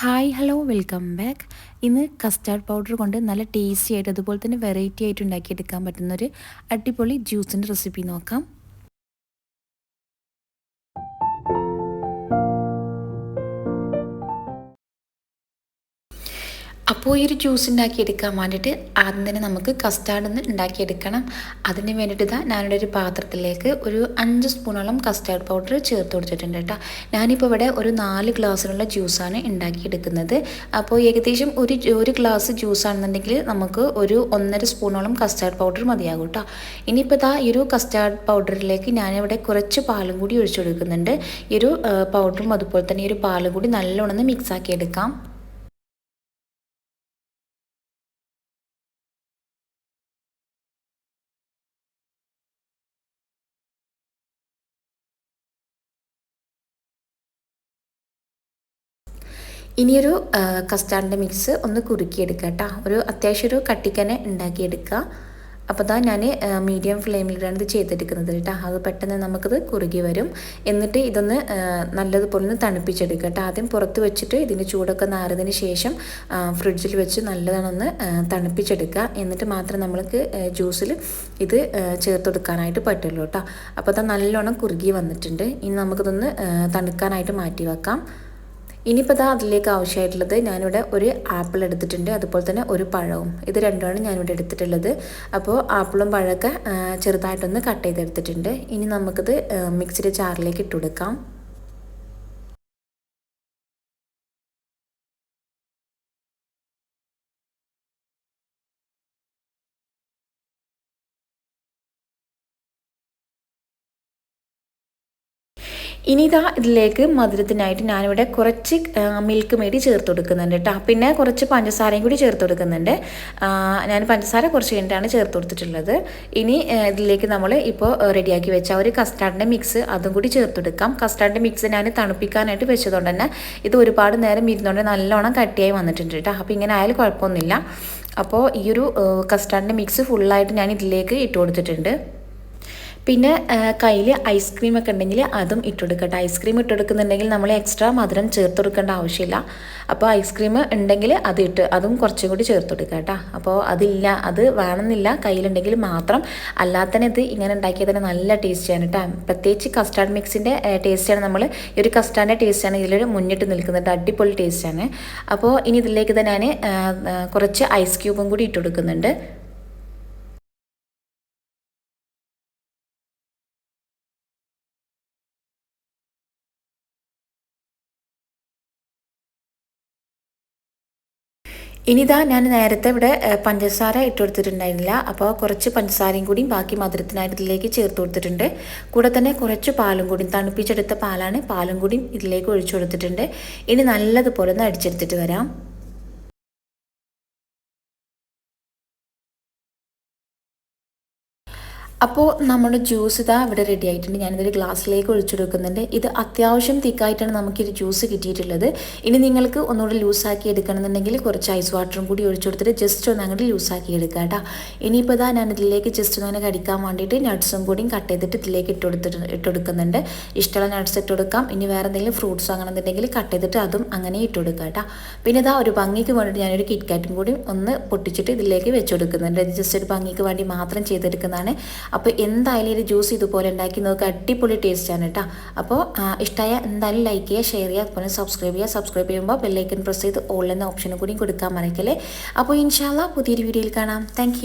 Hi hello welcome back ഇന്ന് custard powder കൊണ്ട് നല്ല ടേസ്റ്റി ആയിട്ട് അതുപോലെ തന്നെ വെറൈറ്റി ആയിട്ട് ഉണ്ടാക്കിയെടുക്കാൻ പറ്റുന്നൊരു അടിപൊളി ജ്യൂസിന്റെ റെസിപ്പി നോക്കാം. അപ്പോൾ ഈ ഒരു ജ്യൂസ് ഉണ്ടാക്കിയെടുക്കാൻ വേണ്ടിയിട്ട് ആദ്യം തന്നെ നമുക്ക് കസ്റ്റാർഡ് ഒന്ന് ഉണ്ടാക്കിയെടുക്കണം. അതിന് വേണ്ടിയിട്ട് ഇതാ ഞാനിവിടെ ഒരു പാത്രത്തിലേക്ക് ഒരു അഞ്ച് സ്പൂണോളം കസ്റ്റാർഡ് പൗഡർ ചേർത്ത് കൊടുത്തിട്ടുണ്ട് കേട്ടോ. ഞാനിപ്പോൾ ഇവിടെ ഒരു നാല് ഗ്ലാസ്സിലുള്ള ജ്യൂസാണ് ഉണ്ടാക്കിയെടുക്കുന്നത്. അപ്പോൾ ഏകദേശം ഒരു ഒരു ഗ്ലാസ് ജ്യൂസ് ആണെന്നുണ്ടെങ്കിൽ നമുക്ക് ഒരു ഒന്നര സ്പൂണോളം കസ്റ്റാർഡ് പൗഡർ മതിയാകും കേട്ടോ. ഇനിയിപ്പോൾ ഇതാ ഈ ഒരു കസ്റ്റാർഡ് പൗഡറിലേക്ക് ഞാനിവിടെ കുറച്ച് പാലും കൂടി ഒഴിച്ചു കൊടുക്കുന്നുണ്ട്. ഈ ഒരു പൗഡറും അതുപോലെ തന്നെ ഈ ഒരു പാലും കൂടി നല്ലോണം മിക്സ് ആക്കി എടുക്കാം ഇനിയൊരു കസ്റ്റാർഡിന്റെ മിക്സ് ഒന്ന് കുറുക്കിയെടുക്കുക കേട്ടോ ഒരു അത്യാവശ്യം ഒരു കട്ടിക്കനെ ഉണ്ടാക്കിയെടുക്കുക. അപ്പോൾ ഇതാ ഞാൻ മീഡിയം ഫ്ലെയിമിലാണ് ഇത് ചെയ്തെടുക്കുന്നത് കേട്ടോ അത് പെട്ടെന്ന് നമുക്കത് കുറുകി വരും. എന്നിട്ട് ഇതൊന്ന് നല്ലതുപോലെ ഒന്ന് തണുപ്പിച്ചെടുക്കുക കേട്ടോ ആദ്യം പുറത്ത് വെച്ചിട്ട് ഇതിന്റെ ചൂടൊക്കെ നാറിയതിന് ശേഷം ഫ്രിഡ്ജിൽ വെച്ച് നല്ലതാണൊന്ന് തണുപ്പിച്ചെടുക്കുക. എന്നിട്ട് മാത്രം നമ്മൾക്ക് ജ്യൂസിൽ ഇത് ചേർത്ത് കൊടുക്കാനായിട്ട് പറ്റുള്ളൂ കേട്ടോ അപ്പോൾ അത് നല്ലോണം കുറുകി വന്നിട്ടുണ്ട്. ഇനി നമുക്കിതൊന്ന് തണുക്കാനായിട്ട് മാറ്റി വെക്കാം. ഇനിയിപ്പോൾ ഇതാ അതിലേക്ക് ആവശ്യമായിട്ടുള്ളത് ഞാനിവിടെ ഒരു ആപ്പിൾ എടുത്തിട്ടുണ്ട്. അതുപോലെ തന്നെ ഒരു പഴവും. ഇത് രണ്ടുമാണ് ഞാനിവിടെ എടുത്തിട്ടുള്ളത്. അപ്പോൾ ആപ്പിളും പഴമൊക്കെ ചെറുതായിട്ടൊന്ന് കട്ട് ചെയ്തെടുത്തിട്ടുണ്ട്. ഇനി നമുക്കിത് മിക്സിയുടെ ചാറിലേക്ക് ഇട്ടുകൊടുക്കാം ഇനി ഇതാ ഇതിലേക്ക് മധുരത്തിനായിട്ട് ഞാനിവിടെ കുറച്ച് മിൽക്ക് മേടി ചേർത്ത് കൊടുക്കുന്നുണ്ട് കേട്ടോ പിന്നെ കുറച്ച് പഞ്ചസാരയും കൂടി ചേർത്ത് കൊടുക്കുന്നുണ്ട്. ഞാൻ പഞ്ചസാര കുറച്ച് കഴിഞ്ഞിട്ടാണ് ചേർത്ത് കൊടുത്തിട്ടുള്ളത്. ഇനി ഇതിലേക്ക് നമ്മൾ ഇപ്പോൾ റെഡിയാക്കി വെച്ച ഒരു കസ്റ്റാർഡിന്റെ മിക്സ് അതും കൂടി ചേർത്ത് കൊടുക്കാം. കസ്റ്റാർഡിന്റെ മിക്സ് ഞാൻ തണുപ്പിക്കാനായിട്ട് വെച്ചതുകൊണ്ട് തന്നെ ഇത് ഒരുപാട് നേരം ഇരുന്നുകൊണ്ട് നല്ലോണം കട്ടിയായി വന്നിട്ടുണ്ട് കേട്ടോ അപ്പോൾ ഇങ്ങനെ ആയാലും കുഴപ്പമൊന്നുമില്ല. അപ്പോൾ ഈ ഒരു കസ്റ്റാർഡിന്റെ മിക്സ് ഫുള്ളായിട്ട് ഞാൻ ഇതിലേക്ക് ഇട്ട് കൊടുത്തിട്ടുണ്ട്. പിന്നെ കയ്യിൽ ഐസ്ക്രീം ഒക്കെ ഉണ്ടെങ്കിൽ അതും ഇട്ടുകൊടുക്കട്ടെ ഐസ്ക്രീം ഇട്ടുകൊടുക്കുന്നുണ്ടെങ്കിൽ നമ്മൾ എക്സ്ട്രാ മധുരം ചേർത്ത് കൊടുക്കേണ്ട ആവശ്യമില്ല അപ്പോൾ ഐസ്ക്രീം ഉണ്ടെങ്കിൽ അത് ഇട്ട് അതും കുറച്ചും കൂടി ചേർത്ത് കൊടുക്കുക കേട്ടോ. അപ്പോൾ അതില്ല അത് വേണമെന്നില്ല. കയ്യിലുണ്ടെങ്കിൽ മാത്രം. അല്ലാത്തന്നെ ഇത് ഇങ്ങനെ ഉണ്ടാക്കിയാൽ തന്നെ നല്ല ടേസ്റ്റിയാണ് കേട്ടോ. പ്രത്യേകിച്ച് കസ്റ്റാർഡ് മിക്സിന്റെ ടേസ്റ്റാണ് നമ്മൾ ഈ ഒരു കസ്റ്റാർഡിന്റെ ടേസ്റ്റാണ് ഇതിലൊരു മുന്നിട്ട് നിൽക്കുന്നത് അടിപൊളി ടേസ്റ്റാണ് അപ്പോൾ ഇനി ഇതിലേക്ക് തന്നെ ഞാൻ കുറച്ച് ഐസ് ക്യൂബും കൂടി ഇട്ട് കൊടുക്കുന്നുണ്ട് ഇനിതാ ഞാൻ നേരത്തെ ഇവിടെ പഞ്ചസാര ഇട്ട് കൊടുത്തിട്ടുണ്ടായിരുന്നില്ല. അപ്പോൾ കുറച്ച് പഞ്ചസാരയും കൂടി ബാക്കി മധുരത്തിനായിട്ട് ഇതിലേക്ക് ചേർത്ത് കൊടുത്തിട്ടുണ്ട്. കൂടെ തന്നെ കുറച്ച് പാലും കൂടി തണുപ്പിച്ചെടുത്ത പാലാണ് പാലും കൂടി ഇതിലേക്ക് ഒഴിച്ചു കൊടുത്തിട്ടുണ്ട്. ഇനി നല്ലതുപോലെ ഒന്ന് അടിച്ചെടുത്തിട്ട് വരാം. അപ്പോൾ നമ്മുടെ ജ്യൂസ് ഇതാ ഇവിടെ റെഡി ആയിട്ടുണ്ട്. ഞാനിതൊരു ഗ്ലാസ്സിലേക്ക് ഒഴിച്ചെടുക്കുന്നുണ്ട്. ഇത് അത്യാവശ്യം തിക്കായിട്ടാണ് നമുക്കൊരു ജ്യൂസ് കിട്ടിയിട്ടുള്ളത്. ഇനി നിങ്ങൾക്ക് ഒന്നുകൂടി ലൂസാക്കി എടുക്കണമെന്നുണ്ടെങ്കിൽ കുറച്ച് ഐസ് വാട്ടറും കൂടി ഒഴിച്ചു കൊടുത്തിട്ട് ജസ്റ്റ് ഒന്ന് അങ്ങോട്ട് ലൂസാക്കി എടുക്കുക കേട്ടോ. ഇനിയിപ്പോൾ ഇതാ ഞാൻ ഇതിലേക്ക് ജസ്റ്റ് ഒന്ന് കടിക്കാൻ വേണ്ടിയിട്ട് നട്ട്സും കൂടിയും കട്ട് ചെയ്തിട്ട് ഇതിലേക്ക് ഇട്ട് കൊടുത്തിട്ട് ഇഷ്ടമുള്ള നട്ട്സ് ഇട്ട് കൊടുക്കാം. ഇനി വേറെ എന്തെങ്കിലും ഫ്രൂട്ട്സ് എന്തെങ്കിലും കട്ട് ചെയ്തിട്ട് അതും അങ്ങനെ ഇട്ട് കൊടുക്കുക കേട്ടോ. പിന്നെ ഇതാ ഒരു ഭംഗിക്ക് വേണ്ടിയിട്ട് ഞാനൊരു കിറ്റ്കാറ്റും കൂടി ഒന്ന് പൊട്ടിച്ചിട്ട് ഇതിലേക്ക് വെച്ച് കൊടുക്കുന്നുണ്ട്. ജസ്റ്റ് ഒരു ഭംഗിക്ക് വേണ്ടി മാത്രം ചെയ്തെടുക്കുന്നതാണ്. അപ്പോൾ എന്തായാലും ഒരു ജ്യൂസ് ഇതുപോലെ ഉണ്ടാക്കി നോക്കുക അടിപൊളി ടേസ്റ്റ് ആണ് കേട്ടോ അപ്പോൾ ഇഷ്ടമായ എന്തായാലും ലൈക്ക് ചെയ്യുക ഷെയർ ചെയ്യുക അതുപോലെ സബ്സ്ക്രൈബ് ചെയ്യുക. സബ്സ്ക്രൈബ് ചെയ്യുമ്പോൾ ബെല്ലൈക്കൻ പ്രസ് ചെയ്ത് ഓൾ എന്ന ഓപ്ഷനും കൂടി കൊടുക്കാൻ മറക്കല്ലേ? അപ്പോൾ ഇൻഷാല്ല പുതിയൊരു വീഡിയോയിൽ കാണാം. താങ്ക്